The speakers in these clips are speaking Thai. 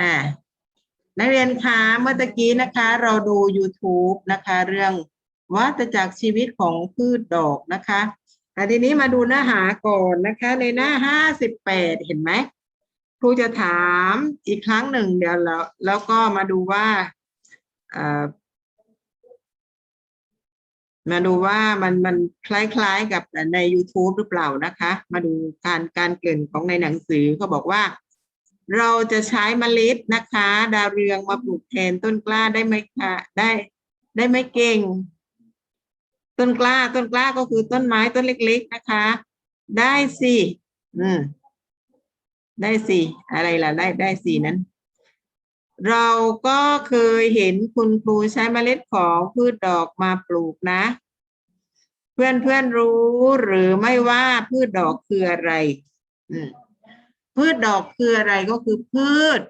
อ่านักเรียนคะเมื่อตะกี้นะคะ เราดู YouTube นะคะ เรื่องวัฏจักรชีวิตของพืชดอกนะคะแต่ทีนี้มาดูเนื้อหาก่อนนะคะ ในหน้าห้าสิบแปดเห็นไหมครูจะถามอีกครั้งหนึ่งเดี๋ยวแล้วแล้วก็มาดูว่าอ่ามาดูว่ามันมันคล้ายๆกับใน YouTube หรือเปล่านะคะ มาดูการการเกริ่นของในหนังสือเขาบอกว่า เราจะใช้เมล็ดนะคะ ดาวเรืองมาปลูกแทนต้นกล้าได้ไหมคะได้ได้ไหมเก่ง ต้นกล้าต้นกล้าก็คือต้นไม้ต้นเล็ก ๆนะคะ ได้สิอืมได้สิอะไรล่ะได้ได้สินั้น เราก็เคยเห็นคุณครูใช้เมล็ดของพืชดอกมาปลูกนะ เพื่อนเพื่อนรู้หรือไม่ว่าพืชดอกคืออะไร อืม พืชดอกคืออะไรก็คือพืช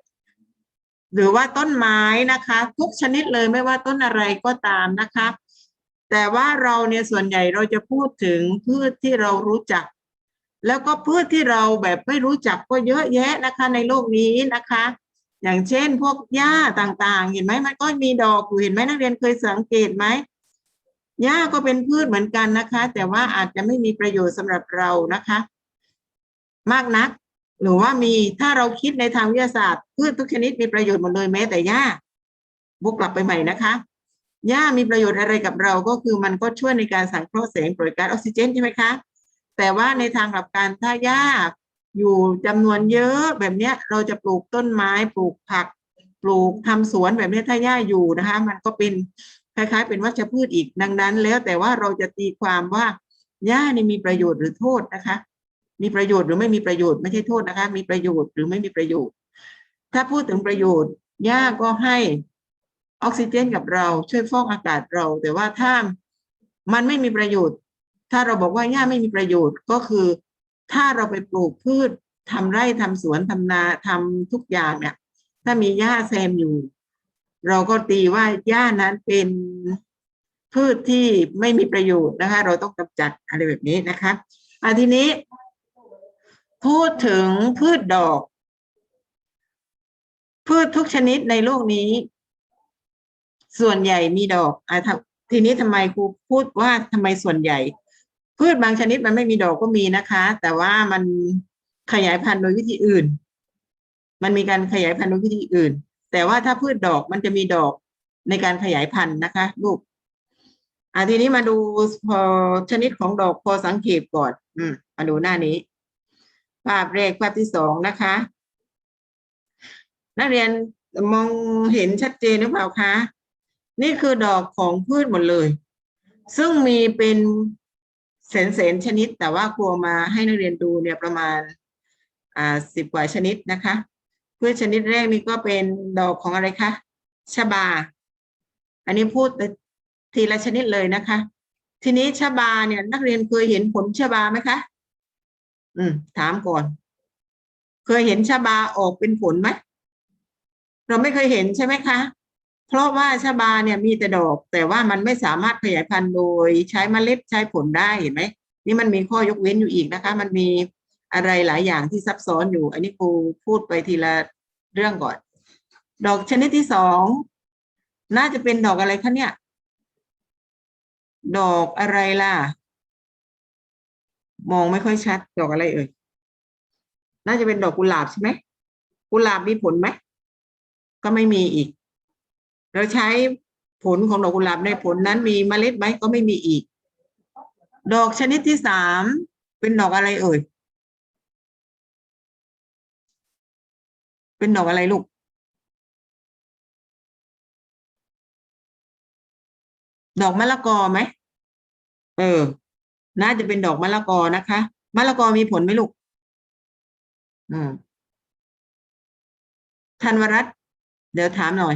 หรือว่าต้นไม้นะคะ ทุกชนิดเลยไม่ว่าต้นอะไรก็ตามนะคะ แต่ว่าเราเนี่ยส่วนใหญ่เราจะพูดถึงพืชที่เรารู้จัก แล้วก็พืชที่เราแบบไม่รู้จักก็เยอะแยะนะคะในโลกนี้นะคะ อย่างเช่นพวกหญ้าต่างๆ เห็นไหมมันก็มีดอกอยู่เห็นไหมนักเรียนเคยสังเกตไหมหญ้าก็เป็นพืชเหมือนกันนะคะ แต่ว่าอาจจะไม่มีประโยชน์สำหรับเรานะคะ มากนัก หรือว่ามีถ้าเราคิดในทางวิทยาศาสตร์พืชทุกชนิดมีประโยชน์หมดเลยแม้แต่หญ้าบุกกลับไปใหม่นะคะหญ้ามีประโยชน์อะไรกับเราก็คือมันก็ช่วยในการสังเคราะห์แสงปล่อยก๊าซออกซิเจนใช่ไหมคะ แต่ว่าในทางกลับการถ้าหญ้าอยู่จำนวนเยอะแบบเนี้ยเราจะปลูกต้นไม้ปลูกผัก ปลูกทำสวนแบบนี้ถ้าหญ้าอยู่นะคะ มันก็เป็นคล้ายๆ เป็นวัชพืชอีกดังนั้น แล้วแต่ว่าเราจะตีความว่าหญ้านี่มีประโยชน์หรือโทษนะคะ มีประโยชน์หรือไม่มีประโยชน์ไม่ใช่โทษนะคะ มีประโยชน์หรือไม่มีประโยชน์ ถ้าพูดถึงประโยชน์หญ้าก็ให้ออกซิเจนกับเราช่วยฟอกอากาศเรา แต่ว่าถ้ามันไม่มีประโยชน์ ถ้าเราบอกว่าหญ้าไม่มีประโยชน์ก็คือ ถ้าเราไปปลูกพืชทำไร่ทำสวนทำนาทำทุกอย่างเนี่ย ถ้ามีหญ้าแซมอยู่ เราก็ตีว่าหญ้านั้นเป็นพืชที่ไม่มีประโยชน์นะคะ เราต้องกำจัดอะไรแบบนี้นะคะอันทีนี้ พูดถึงพืชดอก พืชทุกชนิดในโลกนี้ ส่วนใหญ่มีดอกอะทำทีนี้ทำไมครูพูดว่าทำไมส่วนใหญ่ พืชบางชนิดมันไม่มีดอกก็มีนะคะ แต่ว่ามันขยายพันธุ์โดยวิธีอื่น มันมีการขยายพันธุ์โดยวิธีอื่น แต่ว่าถ้าพืชดอกมันจะมีดอกในการขยายพันธุ์นะคะลูกอะทีนี้มาดูพอชนิดของดอกพอสังเกตก่อน อืมมาดูหน้านี้ ภาพแรกภาพที่สองนะคะ นักเรียนมองเห็นชัดเจนหรือเปล่าคะนี่คือดอกของพืชหมดเลย ซึ่งมีเป็นแสนแสนชนิด แต่ว่าครูมาให้นักเรียนดูเนี่ยประมาณอ่าสิบกว่าชนิดนะคะพืชชนิดแรกนี่ก็เป็นดอกของอะไรคะชบา อันนี้พูดทีละชนิดเลยนะคะ ทีนี้ชบาเนี่ยนักเรียนเคยเห็นผลชบาไหมคะ อืม ถามก่อน เคยเห็นชบาออกเป็นผลไหมเราไม่เคยเห็นใช่ไหมคะ เพราะว่าชบาเนี่ยมีแต่ดอก แต่ว่ามันไม่สามารถขยายพันธุ์โดยใช้เมล็ดใช้ผลได้เห็นไหมนี่มันมีข้อยกเว้นอยู่อีกนะคะ มันมีอะไรหลายอย่างที่ซับซ้อนอยู่ อันนี้ครูพูดไปทีละเรื่องก่อน ดอกชนิดที่สองน่าจะเป็นดอกอะไรคะเนี่ย ดอกอะไรล่ะ มองไม่ค่อยชัด ดอกอะไรเอ่ย น่าจะเป็นดอกกุหลาบใช่ไหม กุหลาบมีผลไหม ก็ไม่มีอีก เราใช้ผลของดอกกุหลาบในผลนั้นมีเมล็ดไหมก็ไม่มีอีก ดอกชนิดที่สามเป็นดอกอะไรเอ่ย เป็นดอกอะไรลูก ดอกมะละกอไหม เออ น่าจะเป็นดอกมะละกอนะคะมะละกอมีผลไหมลูกอืมธันวรัตน์เดี๋ยวถามหน่อย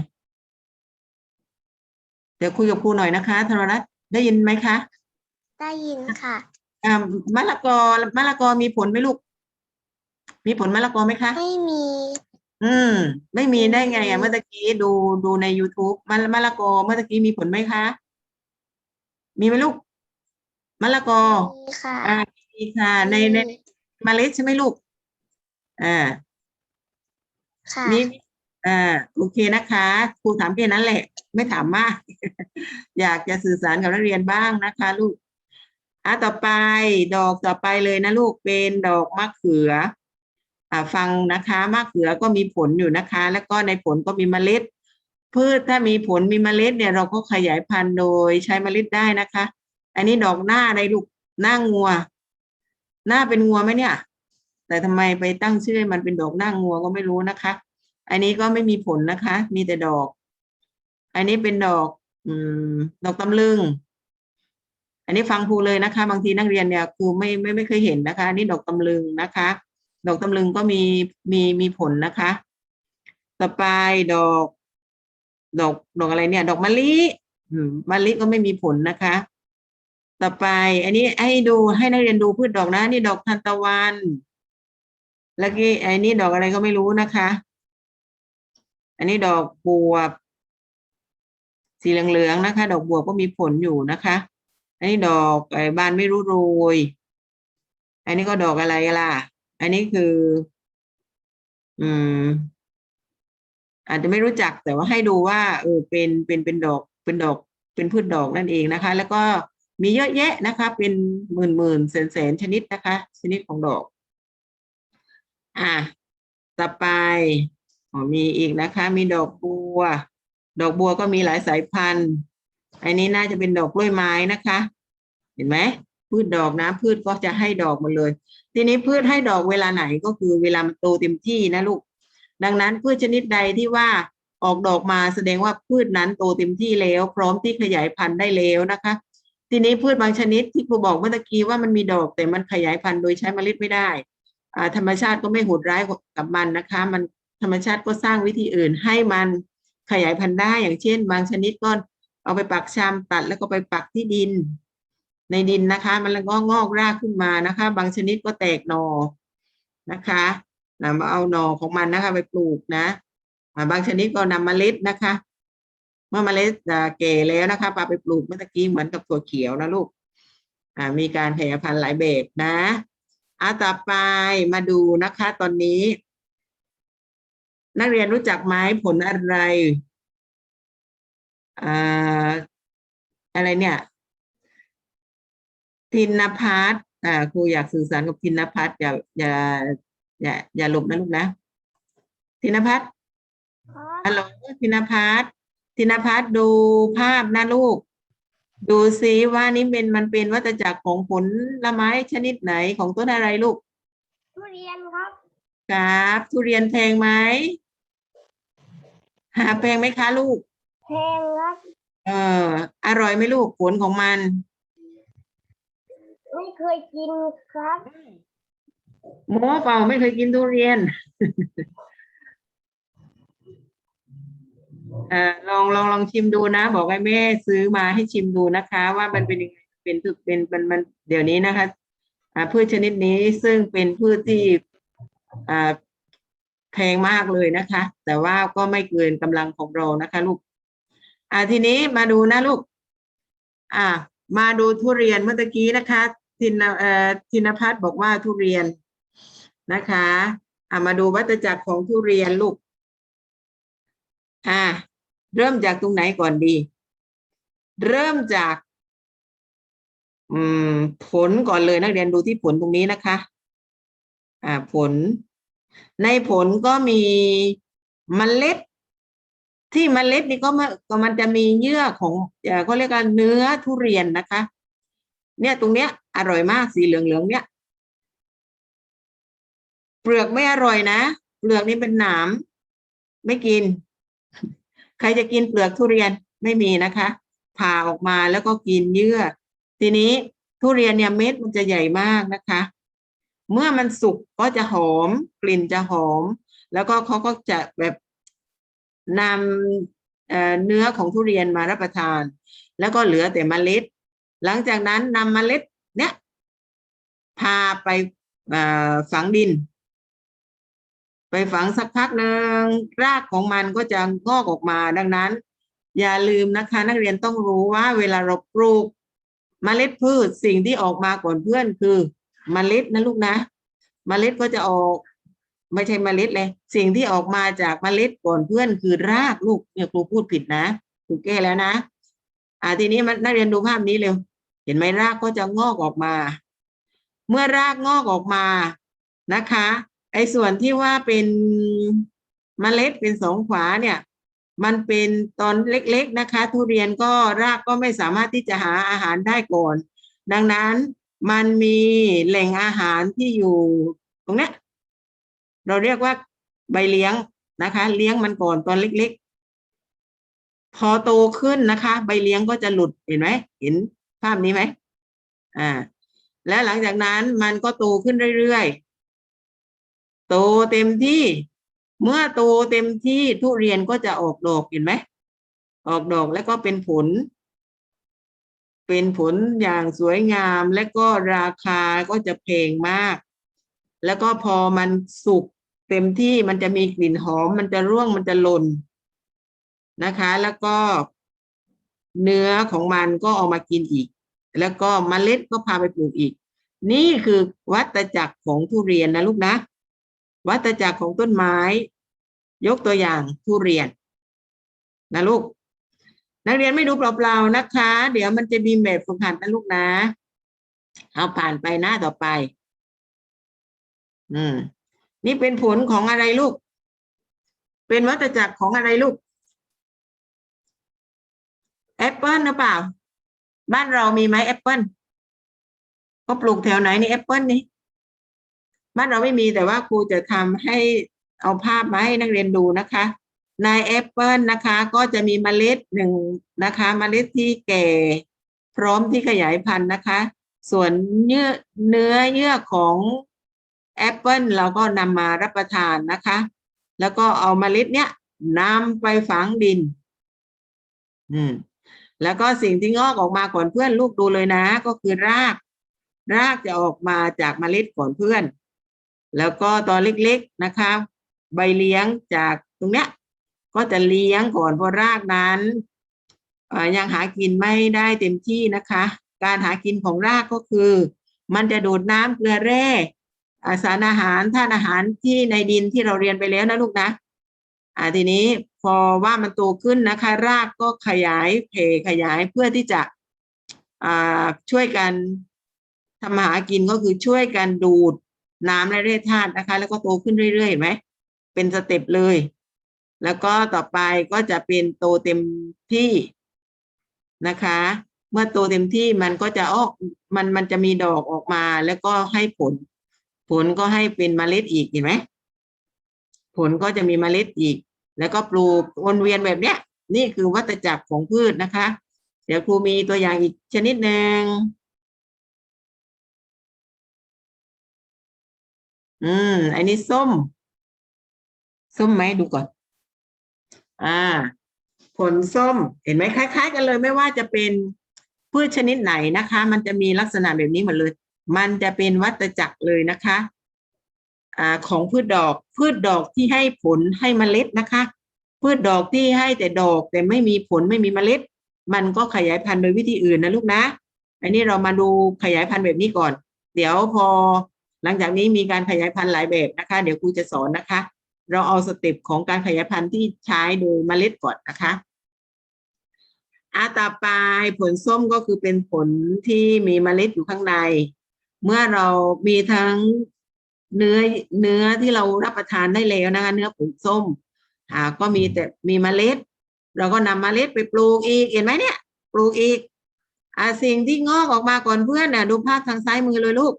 เดี๋ยวคุยกับครูหน่อยนะคะธันวรัตน์ได้ยินไหมคะได้ยินค่ะอ่ามะละกอมะละกอมีผลไหมลูก มีผลมะละกอไหมคะ ไม่มี อืม ไม่มีได้ไงอือะมเมื่อตะกี้ดูดูใน YouTube มะมะละกอเมื่อตะกี้มีผลไหมคะ มีไหมลูก มะละกอมีค่ะอ่ามีค่ะ ในในมีเมล็ดใช่ไหมลูกอ่าค่ะมีอ่าโอเคนะคะครูถามแค่นั้นแหละ ไม่ถามมาก อยากจะสื่อสารกับนักเรียนบ้างนะคะ ลูกอะต่อไปดอกต่อไปเลยนะลูกเป็นดอกมะเขืออ่าฟังนะคะมะเขือก็มีผลอยู่นะคะ แล้วก็ในผลก็มีเมล็ดพืชถ้ามีผลมีเมล็ดเนี่ยเราก็ขยายพันธุ์โดยใช้เมล็ดได้นะคะ อันนี้ดอกหน้าอะไรลูกหน้างัว หน้าเป็นงัวไหมเนี่ย แต่ทำไมไปตั้งชื่อมันเป็นดอกหน้างัวก็ไม่รู้นะคะ อันนี้ก็ไม่มีผลนะคะ มีแต่ดอก อันนี้เป็นดอก อืม ดอกตำลึง อันนี้ฟังครูเลยนะคะ บางทีนักเรียนเนี่ยครูไม่ไม่ไม่เคยเห็นนะคะ อันนี้ดอกตำลึงนะคะ ดอกตำลึงก็มีมีมีผลนะคะ ต่อไปดอก ดอกดอกอะไรเนี่ย ดอกมะลิมะลิก็ไม่มีผลนะคะ ต่อไป อันนี้ให้ดูให้นักเรียนดูพืชดอกนะนี่ดอกทานตะวันแล้วก็ไอันนี้ดอกอะไรก็ไม่รู้นะคะ อันนี้ดอกบวบ สีเหลืองๆนะคะ ดอกบวบก็มีผลอยู่นะคะ อันนี้ดอกไอ้บานไม่รู้โรย อันนี้ก็ดอกอะไรล่ะ อันนี้คือ อืม อาจจะไม่รู้จักแต่ว่าให้ดูว่า เออเป็นเป็นเป็นดอกเป็นดอกเป็นพืชดอกนั่นเองนะคะ แล้วก็ มีเยอะแยะนะคะ เป็นหมื่นหมื่นแสนแสนชนิดนะคะ ชนิดของดอก อะต่อไปอมีอีกนะคะ มีดอกบัว ดอกบัวก็มีหลายสายพันธุ์ อันนี้น่าจะเป็นดอกกล้วยไม้นะคะ เห็นไหมพืชดอกนะพืชก็จะให้ดอกหมาเลย ทีนี้พืชให้ดอกเวลาไหนก็คือเวลามันโตเต็มที่นะลูก ดังนั้นพืชชนิดใดที่ว่าออกดอกมาแสดงว่าพืชนั้นโตเต็มที่แล้ว พร้อมที่ขยายพันธุ์ได้แล้วนะคะ ทีนี้พืชบางชนิดที่ครูบอกเมื่อกี้ว่ามันมีดอกแต่มันขยายพันธุ์โดยใช้เมล็ดไม่ได้อ่าธรรมชาติก็ไม่โหดร้ายกับมันนะคะ มันธรรมชาติก็สร้างวิธีอื่นให้มันขยายพันธุ์ได้อย่างเช่น บางชนิดก็เอาไปปักชามตัดแล้วก็ไปปักที่ดิน ในดินนะคะ มันก็งอกรากขึ้นมานะคะ บางชนิดก็แตกหนอนะคะนำมาเอาหนอของมันนะคะ ไปปลูกนะบางชนิดก็นำเมล็ดนะคะ เมื่อเมล็ดอ่าแก่แล้วนะคะปาไปปลูกเมื่อตะกี้เหมือนกับถั่วเขียวนะลูกอ่ามีการขยายพันธุ์หลายแบบนะอ่าต่อไปมาดูนะคะ ตอนนี้ นักเรียนรู้จักไหมผลอะไรอ่าอะไรเนี่ย ทินพัฒน์อ่าครูอยากสื่อสารกับทินพัฒน์อย่าอย่าอย่าอย่าหลบนะลูกนะ ทินพัฒน์ฮัลโหลธินพัฒน์ ธินพัฒน์ดูภาพนะลูก ดูซิว่านี่เป็นมันเป็นวัฏจักรของผลละไม้ชนิดไหนของต้นอะไรลูก ทุเรียนครับ ครับ ทุเรียนแพงไหมหาแพงไหมคะลูก แพงครับ เอออร่อยไหมลูกผลของมัน ไม่เคยกินครับโม้เปล่าไม่เคยกินทุเรียน เอ่อลองลองลองชิมดูนะ บอกให้แม่ซื้อมาให้ชิมดูนะคะ ว่ามันเป็นยังไงเป็นถึกเป็นมันมันเดี๋ยวนี้นะคะ อ่าพืชชนิดนี้ซึ่งเป็นพืชที่อ่าแพงมากเลยนะคะ แต่ว่าก็ไม่เกินกำลังของเรานะคะลูก อ่าทีนี้มาดูนะลูก อ่า มาดูทุเรียนเมื่อตะกี้นะคะทินเอ่อทินพัฒน์บอกว่าทุเรียนนะคะ อ่ามาดูวัฏจักรของทุเรียนลูก อ่า เริ่มจากตรงไหนก่อนดี เริ่มจาก อืม ผลก่อนเลยนักเรียนดูที่ผลตรงนี้นะคะ อ่า ผล ในผลก็มีมเมล็ด ที่มเมล็ดนี่ก็มันก็มันจะมีเยื่อของเขาเรียกว่าเนื้อทุเรียนนะคะ เนี่ยตรงเนี้ย อร่อยมากสีเหลืองเหลืองเนี่ยเปลือกไม่อร่อยนะเปลือกนี่เป็นหนามไม่กิน ใครจะกินเปลือกทุเรียนไม่มีนะคะ ผ่าออกมาแล้วก็กินเยื่อ ทีนี้ทุเรียนเนี่ยเม็ดมันจะใหญ่มากนะคะ เมื่อมันสุกก็จะหอม กลิ่นจะหอม แล้วก็เขาก็จะแบบนำเเนื้อของทุเรียนมารับประทาน แล้วก็เหลือแต่เมล็ด หลังจากนั้นนำเมล็ด เนี่ยพาไปฝังดิน ไปฝังสักพักหนึ่งรากของมันก็จะงอกออกมาดังนั้น อย่าลืมนะคะ นักเรียนต้องรู้ว่าเวลาเราปลูกเมล็ดพืชสิ่งที่ออกมาก่อนเพื่อนคือเมล็ดนะลูกนะเมล็ดก็จะออก ไม่ใช่เมล็ดเลย สิ่งที่ออกมาจากเมล็ดก่อนเพื่อนคือรากลูกเนี่ยครูพูดผิดนะครูแก้แล้วนะ อ่าทีนี้มันนักเรียนดูภาพนี้เร็ว เห็นไหมรากก็จะงอกออกมา เมื่อรากงอกออกมานะคะ อ้ส่วนที่ว่าเป็นเมล็ดเป็นสองขวาเนี่ย มันเป็นตอนเล็กๆนะคะ ทุเรียนก็รากก็ไม่สามารถที่จะหาอาหารได้ก่อน ดังนั้นมันมีแหล่งอาหารที่อยู่ตรงนี้เราเรียกว่าใบเลี้ยงนะคะ เลี้ยงมันก่อนตอนเล็กๆ พอโตขึ้นนะคะ ใบเลี้ยงก็จะหลุดเห็นไหมเห็นภาพนี้ไหมอ่า แล้วหลังจากนั้นมันก็โตขึ้นเรื่อยๆ โตเต็มที่ เมื่อโตเต็มที่ทุเรียนก็จะออกดอกเห็นไหมออกดอกแล้วก็เป็นผล เป็นผลอย่างสวยงามและก็ราคาก็จะแพงมาก แล้วก็พอมันสุกเต็มที่มันจะมีกลิ่นหอม มันจะร่วงมันจะหล่นนะคะ แล้วก็เนื้อของมันก็เอามากินอีก แล้วก็เมล็ดก็พาไปปลูกอีก นี่คือวัตจักรของทุเรียนนะลูกนะ วัตจักรของต้นไม้ ยกตัวอย่างทุเรียนนะลูก นักเรียนไม่ดูเปล่าๆนะคะ เดี๋ยวมันจะมีแบบฝึกหัดนะลูกนะ เอาผ่านไปหน้าต่อไป อืม นี่เป็นผลของอะไรลูก เป็นวัตจักรของอะไรลูกแอปเปิลหรือเปล่า บ้านเรามีไหมแอปเปิลก็ปลูกแถวไหนนี่แอปเปิลนี่ บ้านเราไม่มีแต่ว่าครูจะทำให้เอาภาพมาให้นักเรียนดูนะคะ ในแอปเปิลนะคะ ก็จะมีเมล็ดหนึ่งนะคะเมล็ดที่แก่ พร้อมที่ขยายพันธุ์นะคะ ส่วนเนื้อเนื้อเยื่อของแอปเปิลเราก็นำมารับประทานนะคะ แล้วก็เอาเมล็ดเนี้ยนำไปฝังดิน อืม แล้วก็สิ่งที่งอกออกมาก่อนเพื่อนลูกดูเลยนะ ก็คือราก รากจะออกมาจากเมล็ดก่อนเพื่อน แล้วก็ตอนเล็กๆนะคะ ใบเลี้ยงจากตรงเนี้ยก็จะเลี้ยงก่อนเพราะรากนั้นยังหากินไม่ได้เต็มที่นะคะ การหากินของรากก็คือ มันจะดูดน้ำเกลือแร่สารอาหารธาตุอาหารที่ในดินที่เราเรียนไปแล้วนะลูกนะอ่าทีนี้พอว่ามันโตขึ้นนะคะ รากก็ขยายเพขยายเพื่อที่จะอ่าช่วยกันทำหากินก็คือช่วยกันดูด น้ำและแร่ธาตุนะคะ แล้วก็โตขึ้นเรื่อยๆเห็นไหมเป็นสเต็ปเลย แล้วก็ต่อไปก็จะเป็นโตเต็มที่นะคะ เมื่อโตเต็มที่มันก็จะออกมันมันจะมีดอกออกมาแล้วก็ให้ผล ผลก็ให้เป็นเมล็ดอีกเห็นไหมผลก็จะมีเมล็ดอีก แล้วก็ปลูกวนเวียนแบบเนี้ย นี่คือวัฏจักรของพืชนะคะ เดี๋ยวครูมีตัวอย่างอีกชนิดหนึ่ง อืม อันนี้ส้ม ส้มไหมดูก่อน อ่า ผลส้ม เห็นไหมคล้าย ๆ กันเลย ไม่ว่าจะเป็นพืชชนิดไหนนะคะ มันจะมีลักษณะแบบนี้หมดเลย มันจะเป็นวัฏจักรเลยนะคะ อ่า ของพืชดอก พืชดอกที่ให้ผลให้เมล็ดนะคะ พืชดอกที่ให้แต่ดอกแต่ไม่มีผลไม่มีเมล็ด มันก็ขยายพันธุ์โดยวิธีอื่นนะลูกนะ อันนี้เรามาดูขยายพันธุ์แบบนี้ก่อน เดี๋ยวพอ หลังจากนี้มีการขยายพันธุ์หลายแบบนะคะ เดี๋ยวครูจะสอนนะคะ เราเอาสเต็ปของการขยายพันธุ์ที่ใช้โดยเมล็ดก่อนนะคะอาต่อไปผลส้มก็คือเป็นผลที่มีเมล็ดอยู่ข้างใน เมื่อเรามีทั้งเนื้อเนื้อที่เรารับประทานได้แล้วนะคะ เนื้อผลส้มอ่าก็มีแต่มีเมล็ด เราก็นำเมล็ดไปปลูกอีกเห็นไหมเนี่ย ปลูกอีกอ่าสิ่งที่งอกออกมาก่อนเพื่อนน่ะดูภาพทางซ้ายมือเลยลูก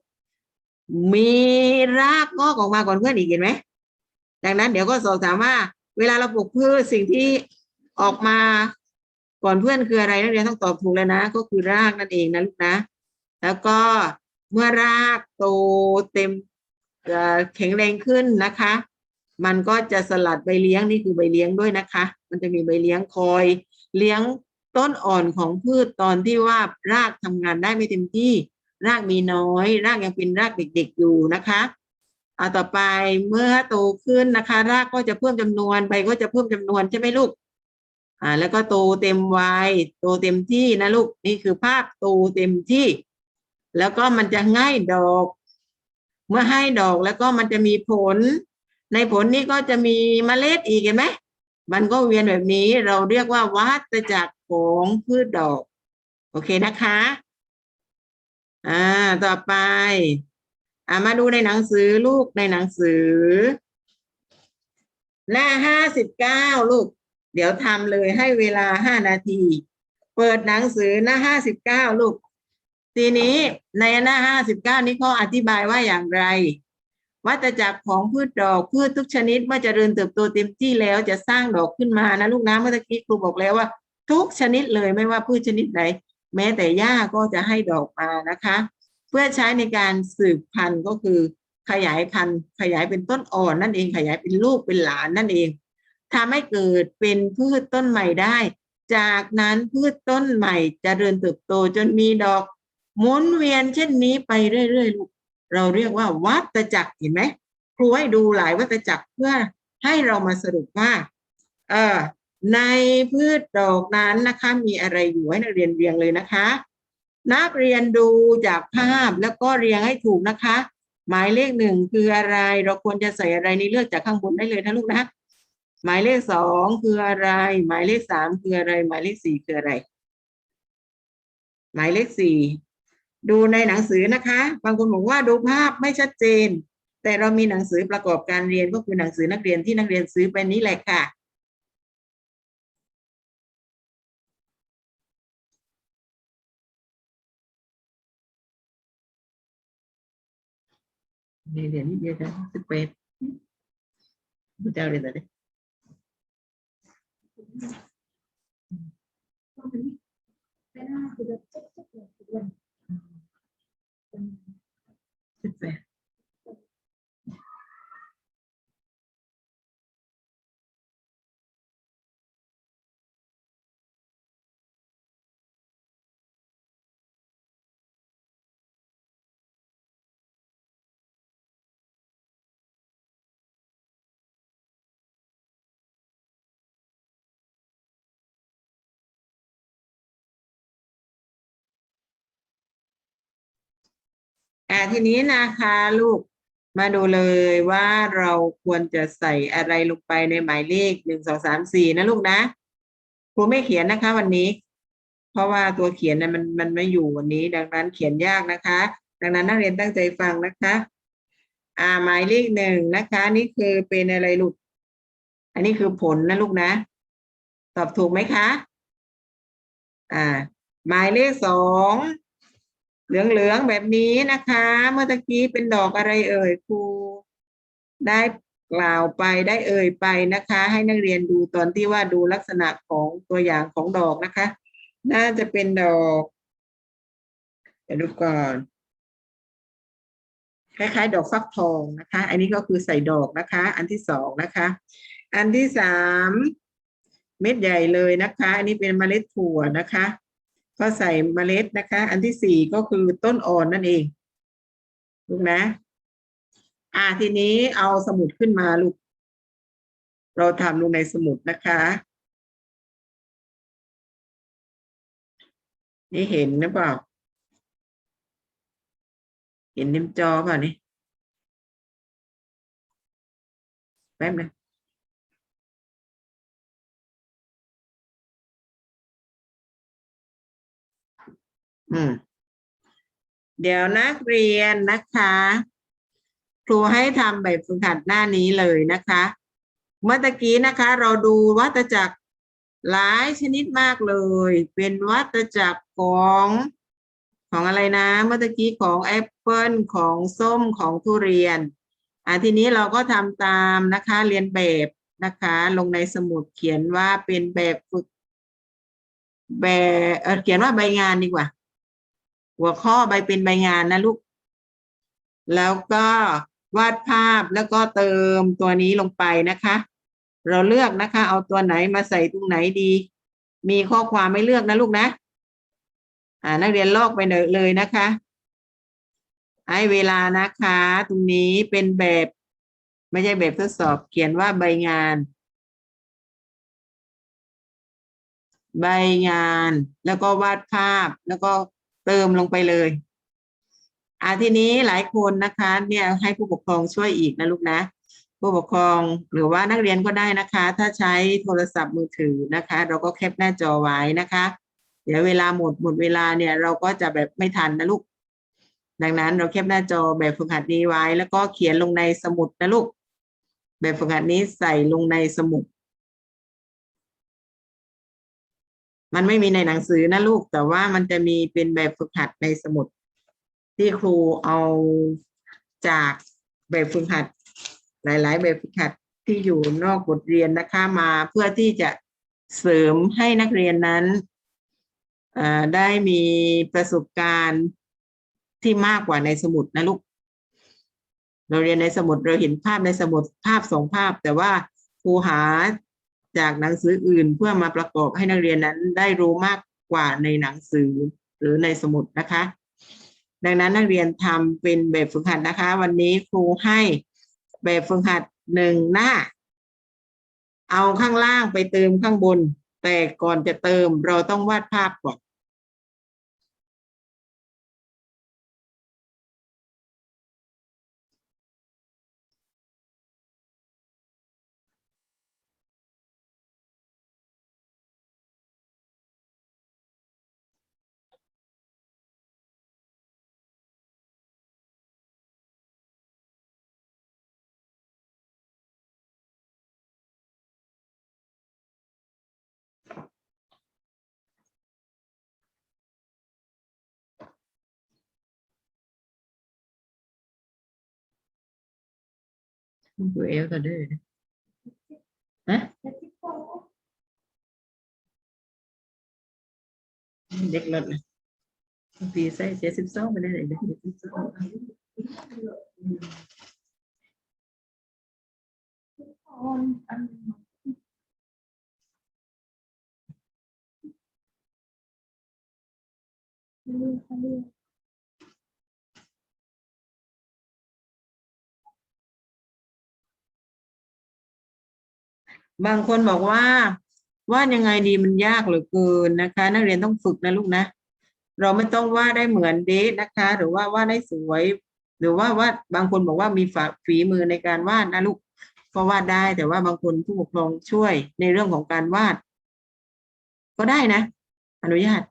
มีรากงอกออกมาก่อนเพื่อนอีกเห็นไหมดังนั้นเดี๋ยวก็สอบถามว่า เวลาเราปลูกพืชสิ่งที่ออกมาก่อนเพื่อนคืออะไรนักเรียนต้องตอบถูกแล้วนะ ก็คือรากนั่นเองนะลูกนะ แล้วก็เมื่อรากโตเต็มแข็งแรงขึ้นนะคะ มันก็จะสลัดใบเลี้ยงนี่คือใบเลี้ยงด้วยนะคะ มันจะมีใบเลี้ยงคอยเลี้ยงต้นอ่อนของพืชตอนที่ว่ารากทำงานได้ไม่เต็มที่ รากมีน้อย รากยังเป็นรากเด็กๆอยู่นะคะเอาต่อไปเมื่อโตขึ้นนะคะ รากก็จะเพิ่มจำนวนใบก็จะเพิ่มจำนวนใช่ไหมลูกอ่าแล้วก็โตเต็มวัยโตเต็มที่นะลูกนี่คือภาพโตเต็มที่ แล้วก็มันจะให้ดอก เมื่อให้ดอกแล้วก็มันจะมีผล ในผลนี้ก็จะมีเมล็ดอีกเห็นไหมมันก็เวียนแบบนี้เราเรียกว่าวัฏจักรของพืชดอก โอเคนะคะ อ่า ต่อไป อ่ามาดูในหนังสือลูกในหนังสือ หน้าห้าสิบเก้าลูก เดี๋ยวทำเลยให้เวลาห้านาที เปิดหนังสือหน้าห้าสิบเก้าลูก ทีนี้ในหน้าห้าสิบเก้านี้เขาอธิบายว่าอย่างไร วัฏจักรของพืชดอกพืชทุกชนิดเมื่อเจริญเติบโตเต็มที่แล้วจะสร้างดอกขึ้นมานะลูกนะเมื่อกี้ครูบอกแล้วว่า ทุกชนิดเลยไม่ว่าพืชชนิดไหน แม้แต่หญ้าก็จะให้ดอกมานะคะ เพื่อใช้ในการสืบพันธุ์ก็คือขยายพันธุ์ขยายเป็นต้นอ่อนนั่นเองขยายเป็นลูกเป็นหลานนั่นเองทำให้เกิดเป็นพืชต้นใหม่ได้ จากนั้นพืชต้นใหม่จเจริญเติบโตจนมีดอกหมุนเวียนเช่นนี้ไปเรื่อยๆลูกเราเรียกว่าวัฏจักรเห็นไหมครูให้ดูหลายวัฏจักรเพื่อให้เรามาสรุปว่า เออ ในพืชดอกนั้นนะคะ มีอะไรอยู่ให้นักเรียนเรียงเลยนะคะ นักเรียนดูจากภาพแล้วก็เรียงให้ถูกนะคะ หมายเลขหนึ่งคืออะไร เราควรจะใส่อะไรนี่เลือกจากข้างบนได้เลยนะลูกนะหมายเลขสองคืออะไร หมายเลขสามคืออะไร หมายเลขสี่คืออะไร หมายเลขสี่ดูในหนังสือนะคะ บางคนบอกว่าดูภาพไม่ชัดเจน แต่เรามีหนังสือประกอบการเรียนก็คือหนังสือนักเรียนที่นักเรียนซื้อไปนี้แหละค่ะ นี่เดี๋ยวนี้เดี๋ยวจะสิบเอ็ดพระเจ้าเรียนอะไรสิบแปด อ่าทีนี้นะคะลูกมาดูเลยว่าเราควรจะใส่อะไรลงไปในหมายเลขหนึ่งสองสามสี่นะลูกนะครูไม่เขียนนะคะ วันนี้ เพราะว่าตัวเขียนนะมันมันไม่อยู่วันนี้ ดังนั้นเขียนยากนะคะ ดังนั้นนักเรียนตั้งใจฟังนะคะ อ่าหมายเลขหนึ่งนะคะ นี่คือเป็นอะไรลูก อันนี้คือผลนะลูกนะ ตอบถูกไหมคะ อ่า หมายเลขสอง เหลืองๆแบบนี้นะคะ เมื่อตะกี้เป็นดอกอะไรเอ่ยครูได้กล่าวไปได้เอ่ยไปนะคะ ให้นักเรียนดูตอนที่ว่าดูลักษณะของตัวอย่างของดอกนะคะ น่าจะเป็นดอกเดี๋ยวดูก่อนคล้ายๆ ดอกฟักทองนะคะ อันนี้ก็คือใส่ดอกนะคะ อันที่สองนะคะ อันที่สามเม็ดใหญ่เลยนะคะ อันนี้เป็นเมล็ดถั่วนะคะ ก็ใส่เมล็ดนะคะ อันที่สี่ก็คือต้นอ่อนนั่นเองลูกนะ อ่าทีนี้เอาสมุดขึ้นมาลูก เราทำลงในสมุดนะคะ นี่เห็นหรือเปล่า เห็นเต็มจอเปล่านี่แป๊บนึง อืม เดี๋ยวนักเรียนนะคะ ครูให้ทำแบบฝึกหัดหน้านี้เลยนะคะ เมื่อตะกี้นะคะ เราดูวัตจักรหลายชนิดมากเลย เป็นวัตจักรของของอะไรนะ เมื่อตะกี้ของแอปเปิลของส้มของทุเรียน อ่าทีนี้เราก็ทำตามนะคะ เรียนแบบนะคะ ลงในสมุดเขียนว่าเป็นแบบฝึกแบบเเขียนว่าใบงานดีกว่า หัวข้อใบเป็นใบงานนะลูก แล้วก็วาดภาพแล้วก็เติมตัวนี้ลงไปนะคะ เราเลือกนะคะ เอาตัวไหนมาใส่ตรงไหนดี มีข้อความไม่เลือกนะลูกนะ อ่า นักเรียนลอกไปเลยนะคะให้เวลานะคะ ตรงนี้เป็นแบบ ไม่ใช่แบบทดสอบเขียนว่าใบงาน ใบงาน แล้วก็วาดภาพแล้วก็ เติมลงไปเลยอ่าทีนี้หลายคนนะคะ เนี่ยให้ผู้ปกครองช่วยอีกนะลูกนะผู้ปกครองหรือว่านักเรียนก็ได้นะคะ ถ้าใช้โทรศัพท์มือถือนะคะ เราก็แคปหน้าจอไว้นะคะ เดี๋ยวเวลาหมดหมดเวลาเนี่ยเราก็จะแบบไม่ทันนะลูก ดังนั้นเราแคปหน้าจอแบบฝึกหัดนี้ไว้ แล้วก็เขียนลงในสมุดนะลูก แบบฝึกหัดนี้ใส่ลงในสมุด มันไม่มีในหนังสือนะลูก แต่ว่ามันจะมีเป็นแบบฝึกหัดในสมุด ที่ครูเอาจากแบบฝึกหัด หลาย ๆ แบบฝึกหัดที่อยู่นอกบทเรียนนะคะมาเพื่อที่จะเสริมให้นักเรียนนั้นได้มีประสบการณ์ที่มากกว่าในสมุดนะลูก เราเรียนในสมุดเราเห็นภาพในสมุดภาพสองภาพ แต่ว่าครูหา จากหนังสืออื่นเพื่อมาประกอบให้นักเรียนนั้นได้รู้มากกว่าในหนังสือหรือในสมุดนะคะ ดังนั้นนักเรียนทำเป็นแบบฝึกหัดนะคะ วันนี้ครูให้แบบฝึกหัดหนึ่งหน้า เอาข้างล่างไปเติมข้างบน แต่ก่อนจะเติมเราต้องวาดภาพก่อน ดูเอลต่อด้วยฮะเด็กลดเลยปีใส่เจ็ดสิบสองไปได้เลยเด็กเจ็ดสิบสอง บางคนบอกว่าวาดยังไงดีมันยากเหลือเกินนะคะ นักเรียนต้องฝึกนะลูกนะ เราไม่ต้องวาดได้เหมือนเดทนะคะ หรือว่าวาดได้สวย หรือว่าวาดบางคนบอกว่ามีฝาฝีมือในการวาดนะลูกก็วาดได้แต่ว่าบางคนผู้ปกครองช่วยในเรื่องของการวาด ก็ได้นะ อนุญาต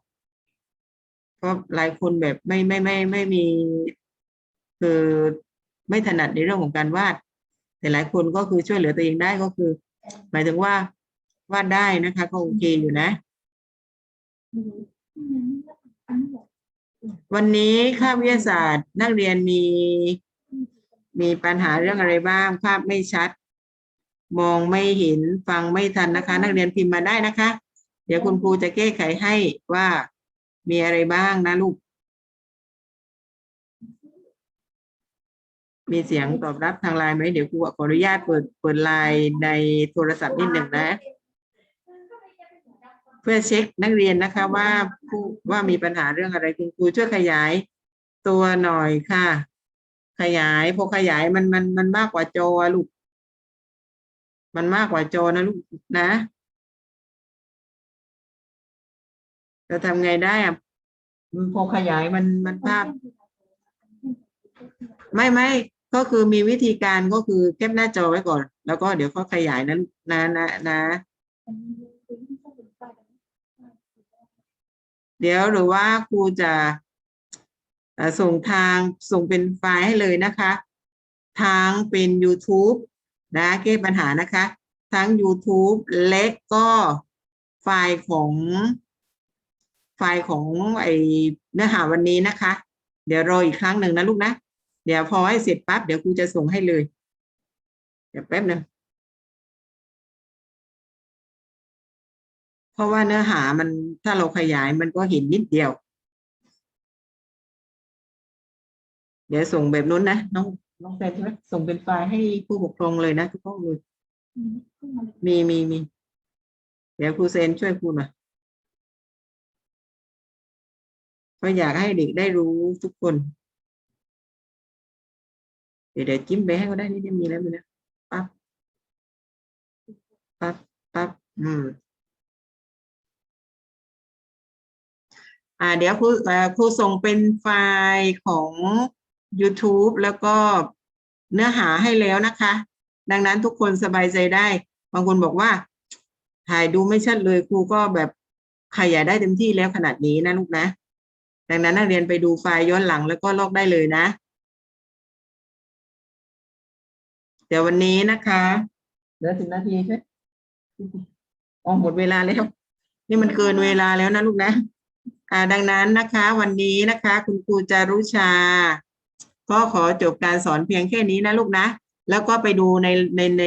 เพราะหลายคนแบบไม่ไม่ไม่ไม่มีคือไม่ถนัดในเรื่องของการวาด แต่หลายคนก็คือช่วยเหลือตัวเองได้ก็คือ หมายถึงว่าวาดได้นะคะ ก็โอเคอยู่นะ วันนี้คาบวิทยาศาสตร์ นักเรียนมี มีปัญหาเรื่องอะไรบ้างภาพไม่ชัด มองไม่เห็นฟังไม่ทันนะคะ นักเรียนพิมพ์มาได้นะคะ เดี๋ยวคุณครูจะแก้ไขให้ว่ามีอะไรบ้างนะลูก มีเสียงตอบรับทางไลน์ไหมเดี๋ยวครูขออนุญาตเปิดเปิดไลน์ในโทรศัพท์นิดหนึ่งนะ เพื่อเช็คนักเรียนนะคะว่าผู้ว่ามีปัญหาเรื่องอะไรคุณครูช่วยขยายตัวหน่อยค่ะ ขยายพอขยายมันมันมันมากกว่าจอลูก มันมากกว่าจอนะลูกนะจะทำไงได้อะพอขยายมันมันภาพ ไม่ไม่ ก็คือมีวิธีการก็คือแคปหน้าจอไว้ก่อน แล้วก็เดี๋ยวเขาขยายนั้นนะนะนะ เดี๋ยวหรือว่าครูจะส่งทางส่งเป็นไฟล์ให้เลยนะคะ ทางเป็น YouTube นะแก้ปัญหานะคะ ทั้ง YouTube และก็ไฟล์ของไฟล์ของไอเนื้อหาวันนี้นะคะ เดี๋ยวรออีกครั้งหนึ่งนะลูกนะ เดี๋ยวพอให้เสร็จปั๊บเดี๋ยวครูจะส่งให้เลย เดี๋ยวแป๊บหนึงเพราะว่าเนื้อหามันถ้าเราขยายมันก็เห็นนิดเดียว เดี๋ยวส่งแบบนู้นนะน้องน้องแฟนใช่ไหมส่งเป็นไฟล์ให้ผู้ปกครองเลยนะทุกห้องเลยมีมีมี เดี๋ยวครูเซนช่วยครูหน่อยเพราะอยากให้เด็กได้รู้ทุกคน ดี๋ยวเดี๋ยวจิ้มไปให้เขาได้นี่มีแล้วมีแล้วปั๊บปั๊บปั๊บอืมอ่าเดี๋ยวครูอ่อครูส่งเป็นไฟล์ของ YouTube แล้วก็เนื้อหาให้แล้วนะคะ ดังนั้นทุกคนสบายใจได้ บางคนบอกว่า ถ่ายดูไม่ชัดเลยครูก็แบบขยายได้เต็มที่แล้วขนาดนี้นะลูกนะ ดังนั้นนักเรียนไปดูไฟล์ย้อนหลังแล้วก็ลอกได้เลยนะ เดี๋ยววันนี้นะคะเหลือสิบนาทีใช่อ๋อหมดเวลาแล้ว นี่มันเกินเวลาแล้วนะลูกนะอ่าดังนั้นนะคะ วันนี้นะคะ คุณครูจารุชา ก็ขอจบการสอนเพียงแค่นี้นะลูกนะ แล้วก็ไปดูในในใน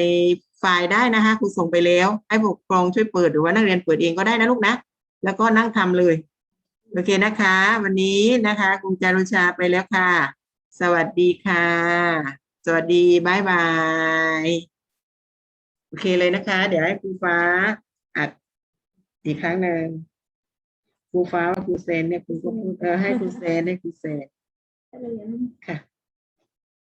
ไฟล์ได้นะคะครูส่งไปแล้ว ให้ผู้ปกครองช่วยเปิดหรือว่านักเรียนเปิดเองก็ได้นะลูกนะ แล้วก็นั่งทำเลย โอเคนะคะ วันนี้นะคะครูจารุชาไปแล้วค่ะ สวัสดีค่ะ สวัสดีบายบาย โอเคเลยนะคะ เดี๋ยวให้ครูฟ้าอัดอีกครั้งหนึ่งครูฟ้าครูเซนเนี่ยครูก็พูดเออให้ครูเซนให้ครูเซนค่ะ